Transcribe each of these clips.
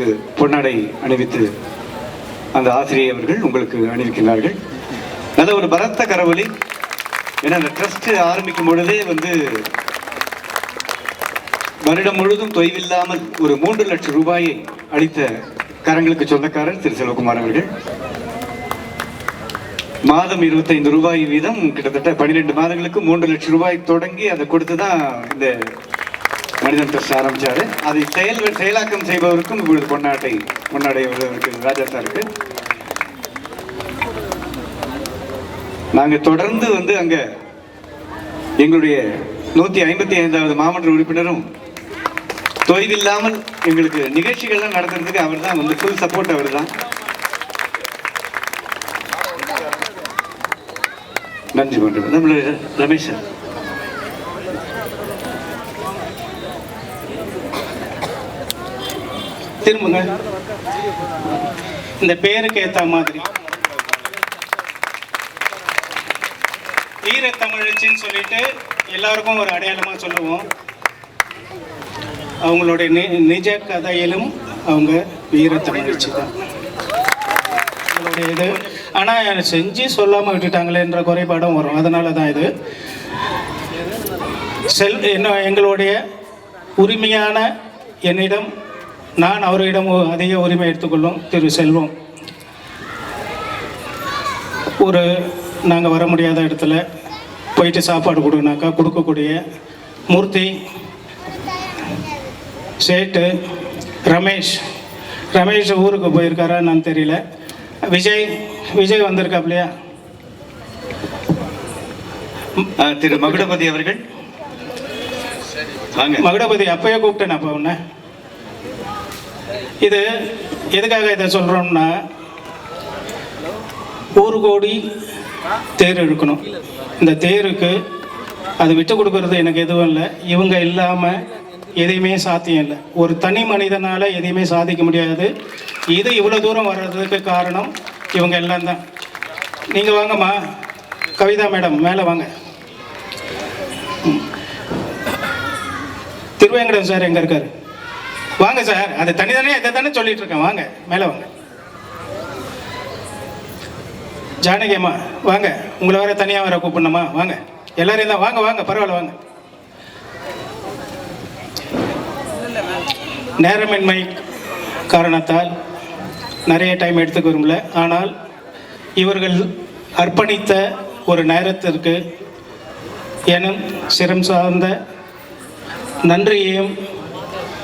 உங்களுக்கு பொன்னடை அணிவித்து அந்த ஆசிரியை அவர்கள் உங்களுக்கு அணிவிக்கிறார்கள் நல்ல ஒரு பரத்த கரவொலி. ஏன்னா அந்த ட்ரஸ்ட் ஆரம்பிக்கும் பொழுதே வந்து வருடம் முழுதும் தொய்வில்லாமல் ஒரு மூன்று லட்சம் ரூபாயை அளித்த கரங்களுக்கு சொந்தக்காரர் திரு செல்வகுமார் அவர்கள். மாதம் இருபத்தைந்து ரூபாய் வீதம் கிட்டத்தட்ட பன்னிரெண்டு மாதங்களுக்கு மூன்று லட்சம் ரூபாய் தொடங்கி அதை கொடுத்து தான் இந்த மனிதன் ட்ரஸ்ட் ஆரம்பிச்சாரு. அதை செயல் செயலாக்கம் செய்பவருக்கும் இப்பொழுது பொன்னாட்டை பொன்னாடை அவருக்கு ராஜா சாருக்கு நாங்கள் தொடர்ந்து வந்து அங்கே எங்களுடைய நூற்றி ஐம்பத்தி ஐந்தாவது மாமன்ற உறுப்பினரும் தொய்வில்லாமல் எங்களுக்கு நிகழ்ச்சிகள்லாம் நடத்துறதுக்கு அவர் தான் வந்து ஃபுல் சப்போர்ட் அவர் தான் நன்றி. மன்றம் நம்மளுடைய ரமேஷ் சார். திரும்புங்க. இந்த பேருக்கு ஏத்த மாதிரி. ஈர தமிழச்சின்னு சொல்லிட்டு எல்லாருக்கும் ஒரு அடையாளமா சொல்லுவோம். அவங்களுடைய நி- நிஜ கதையிலும் அவங்க வீர தமிழச்சி தான். அவங்களுடைய இது. ஆனால் செஞ்சு சொல்லாமல் விட்டுட்டாங்களேன்ற குறைபாடும் வரும். அதனால தான் இது. செல் என்ன எங்களுடைய உரிமையான என்னிடம் நான் அவரிடம் அதிக உரிமை எடுத்துக்கொள்ளும் திரு செல்வம். ஒரு நாங்கள் வர முடியாத இடத்துல போயிட்டு சாப்பாடு கொடுனாக்கா கொடுக்கக்கூடிய மூர்த்தி சேட்டு ரமேஷ். ரமேஷ் ஊருக்கு போயிருக்காரா நான் தெரியல. விஜய் விஜய் வந்திருக்காப்லையா? திரு மகுடபதி அவர்கள். மகுடபதி அப்பயே கூப்பிட்டேன் அப்போ உன்னை. இது எதுக்காக இதை சொல்கிறோம்னா ஒரு கோடி தேர் இழுக்கணும். இந்த தேருக்கு அது விட்டு கொடுக்கறது எனக்கு எதுவும் இல்லை. இவங்க இல்லாமல் எதையுமே சாத்தியம் இல்லை. ஒரு தனி மனிதனால் எதையுமே சாதிக்க முடியாது. இது இவ்வளோ தூரம் வர்றதுக்கு காரணம் இவங்க எல்லாம் தான். நீங்கள் வாங்கம்மா. கவிதா மேடம் மேலே வாங்க. திருவேங்கடம் சார் எங்கே இருக்காரு? வாங்க சார் அதை தனி தானே இதை தானே சொல்லிட்டு இருக்கேன். வாங்க மேலே வாங்க. ஜானகி அம்மா வாங்க. உங்களை வேற தனியாக வேற கூப்பிடணுமா? வாங்க. எல்லாரும் தான் வாங்க வாங்க பரவாயில்ல வாங்க. நேரமின்மை காரணத்தால் நிறைய டைம் எடுத்துக்க விரும்பல. ஆனால் இவர்கள் அர்ப்பணித்த ஒரு நேரத்திற்கு எனும் சிரம் சார்ந்த நன்றியையும்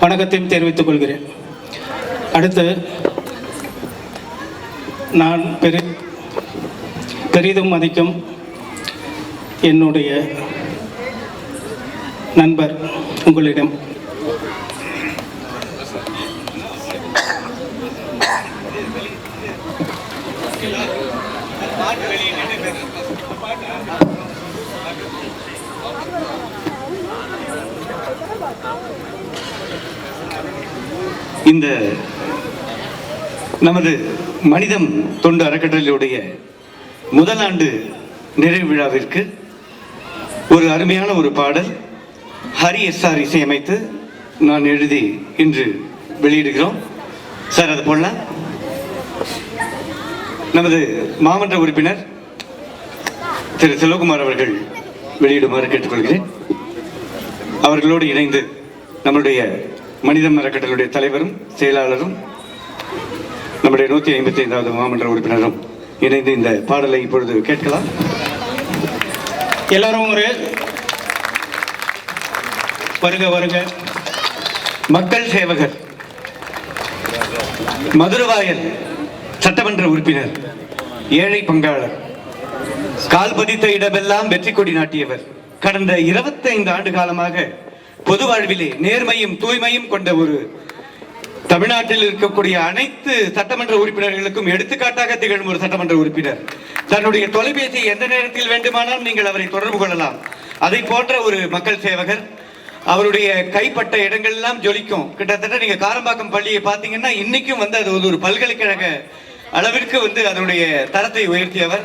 வணக்கத்தையும் தெரிவித்துக் கொள்கிறேன். அடுத்து நான் பெரி பெரிதும் மதிக்கும் என்னுடைய நண்பர் உங்களிடம். இந்த நமது மனிதம் தொண்டு அறக்கட்டளையுடைய முதல் ஆண்டு நிறைவு விழாவிற்கு ஒரு அருமையான ஒரு பாடல் ஹரி எஸ்ஆர் இசையமைத்து நான் எழுதி இன்று வெளியிடுகிறோம். சார் அது போடலாம். நமது மாமன்ற உறுப்பினர் திரு செல்வகுமார் அவர்கள் வெளியிடுமாறு கேட்டுக்கொள்கிறேன். அவர்களோடு இணைந்து நம்மளுடைய மனிதம் அறக்கட்டளையுடைய தலைவரும் செயலாளரும் நம்முடைய நூற்றி ஐம்பத்தி ஐந்தாவது மாமன்ற உறுப்பினரும் இணைந்து இந்த பாடலை இப்பொழுது கேட்கலாம். எல்லாரும் ஒரு. வருக வருக. மக்கள் சேவகர் மதுரவாயல் சட்டமன்ற உறுப்பினர் ஏழை பங்காளர் கால் பதித்த இடமெல்லாம் வெற்றி கொடி நாட்டியவர். கடந்த 25 ஆண்டு காலமாக பொது வாழ்விலே நேர்மையும் தூய்மையும் கொண்ட ஒரு தமிழ்நாட்டில் இருக்கக்கூடிய அனைத்து சட்டமன்ற உறுப்பினர்களுக்கும் எடுத்துக்காட்டாக திகழும் ஒரு சட்டமன்ற உறுப்பினர். தன்னுடைய தொலைபேசி எந்த நேரத்தில் வேண்டுமானாலும் நீங்கள் அவரை தொடர்பு கொள்ளலாம். அதை போன்ற ஒரு மக்கள் சேவகர் அவருடைய கைப்பட்ட இடங்கள் எல்லாம் ஜொலிக்கும். கிட்டத்தட்ட நீங்க காரம்பாக்கம் பள்ளியை பார்த்தீங்கன்னா இன்னைக்கும் வந்து அது ஒரு பல்கலைக்கழக அளவிற்கு வந்து அதனுடைய தரத்தை உயர்த்தியவர்.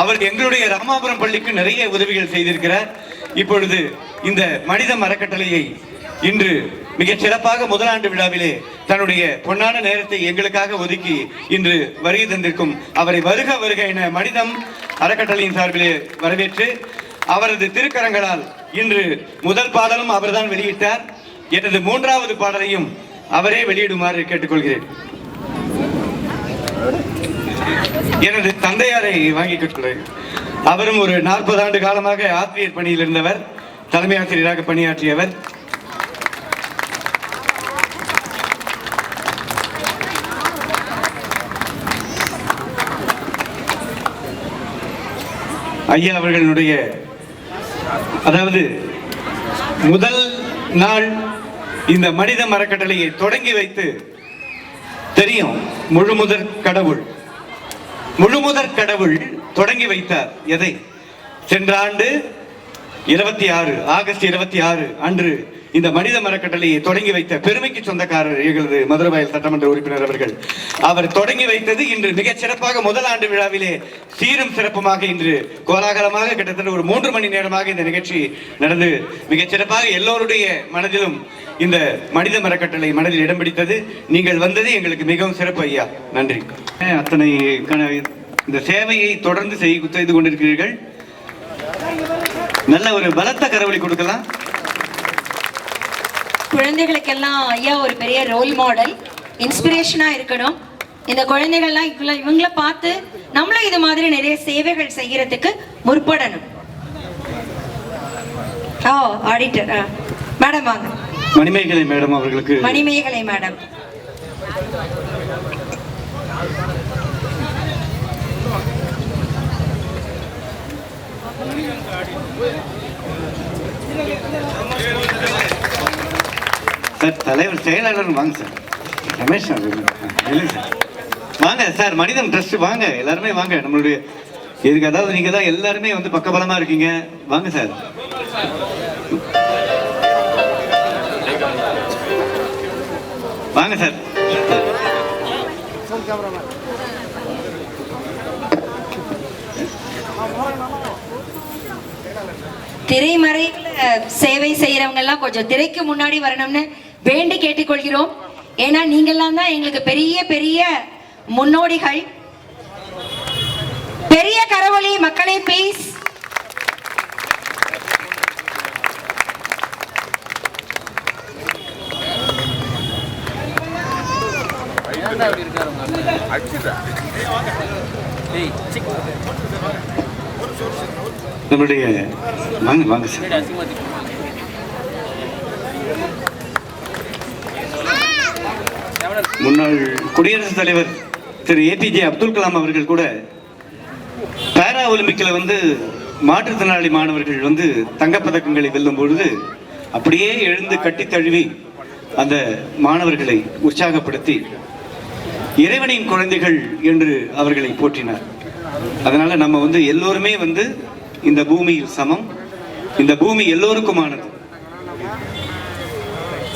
அவர் எங்களுடைய ராமாபுரம் பள்ளிக்கு நிறைய உதவிகள் செய்திருக்கிறார். இப்பொழுது இந்த மனித அறக்கட்டளையை இன்று மிக சிறப்பாக முதலாண்டு விழாவிலே தன்னுடைய பொன்னான நேரத்தை எங்களுக்காக ஒதுக்கி இன்று வருகை தந்திருக்கும் அவரை வருக வருக என மனிதம் அறக்கட்டளையின் சார்பிலே வரவேற்று அவரது திருக்கரங்களால் இன்று முதல் பாடலும் அவர்தான் வெளியிட்டார். எனது மூன்றாவது பாடலையும் அவரே வெளியிடுமாறு கேட்டுக்கொள்கிறேன். எனது தந்தையாரை வாங்கிக் கொள்கிறேன். அவரும் ஒரு நாற்பது ஆண்டு காலமாக ஆசிரியர் பணியில் இருந்தவர். தலைமை ஆசிரியராக பணியாற்றியவர். ஐயா அவர்களுடைய அதாவது முதல் நாள் இந்த மனித மரக்கட்டளையை தொடங்கி வைத்து தெரியும் முழுமுதற் கடவுள். முழுமுதற் கடவுள் தொடங்கி வைத்தார். எதை? சென்ற ஆண்டு இருபத்தி ஆறு ஆகஸ்ட் இருபத்தி ஆறு அன்று இந்த மனித மரக்கட்டளையை தொடங்கி வைத்த பெருமைக்கு சொந்தக்காரர் எங்களது மதுரவாயல் சட்டமன்ற உறுப்பினர் அவர்கள். அவர் தொடங்கி வைத்தது இன்று மிகச் சிறப்பாக முதல் ஆண்டு விழாவிலே சீரும் சிறப்புமாக இன்று கோலாகலமாக கிட்டத்தட்ட ஒரு மூன்று மணி நேரமாக இந்த நிகழ்ச்சி நடந்து மிகச் சிறப்பாக எல்லோருடைய மனதிலும் இந்த மனித மரக்கட்டளை மனதில் இடம் பிடித்தது. நீங்கள் வந்தது எங்களுக்கு மிகவும் சிறப்பு ஐயா. நன்றி. அத்தனை இந்த சேவையை தொடர்ந்து செய்- செய்து கொண்டிருக்கிறீர்கள். நல்ல ஒரு பலத்த கரவழி கொடுக்கலாம். குழந்தைகளுக்கெல்லாம் ஐயா ஒரு பெரிய ரோல் மாடல் இன்ஸ்பிரேஷனா இருக்கணும். இந்த குழந்தைகள்லாம் இவங்கள இவங்கள பார்த்து நம்மளும் இது மாதிரி நிறைய சேவைகள் செய்யறதுக்கு முற்படணும். ஓ ஆடிட்டர் மேடம் வாங்க. மணிமேகலை மேடம் அவர்களுக்கு. மணிமேகலை மேடம். சார் தலைவர் செயலாளர் வாங்க சார். ரமேஷ் சார் இல்லை சார் வாங்க சார் மனிதன் ட்ரஸ்ட் வாங்க எல்லாருமே வாங்க. நம்மளுடைய இதுக்கு அதாவது நீங்கள் தான் எல்லாருமே வந்து பக்கபலமாக இருக்கீங்க. வாங்க சார். வாங்க சார். திரைமறையில் சேவை செய்கிறவங்க எல்லாம் கொஞ்சம் திரைக்கு முன்னாடி வரணும்னு வேண்டி கேட்டுக்கொள்கிறோம். ஏன்னா நீங்கள்லாம் தான் எங்களுக்கு பெரிய பெரிய முன்னோடிகள். பெரிய கரவொலி மக்களே ப்ளீஸ் நம்மளுடைய வாங்க வாங்க சார். முன்னாள் குடியரசுத் தலைவர் திரு ஏபிஜே அப்துல் கலாம் அவர்கள் கூட பாரா ஒலிம்பிக்கில் வந்து மாற்றுத்திறனாளி மாணவர்கள் வந்து தங்கப்பதக்கங்களை வெல்லும் பொழுது அப்படியே எழுந்து கட்டி தழுவி அந்த மாணவர்களை உற்சாகப்படுத்தி இறைவனின் குழந்தைகள் என்று அவர்களை போற்றினார். அதனால நம்ம வந்து எல்லோருமே வந்து இந்த பூமியில் சமம். இந்த பூமி எல்லோருக்குமானது.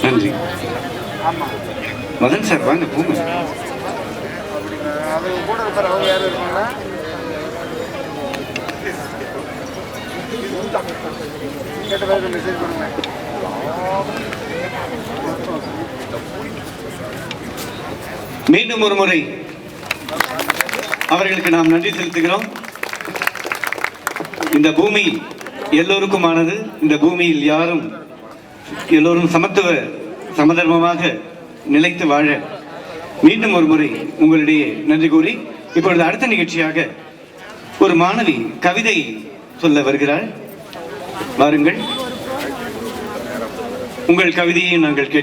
நன்றி. மதன் சார் வாங்க பூமி. மீண்டும் ஒரு முறை அவர்களுக்கு நாம் நன்றி செலுத்துகிறோம். இந்த பூமி எல்லோருக்குமானது. இந்த பூமியில் யாரும் எல்லோரும் சமத்துவ சமதர்மமாக நிலைத்து வாழ மீண்டும் ஒரு முறை உங்களிடையே நன்றி கூறி இப்பொழுது அடுத்த நிகழ்ச்சியாக ஒரு மாணவி கவிதை சொல்ல வருகிறாள். வாருங்கள். உங்கள் கவிதையை நாங்கள் கேட்க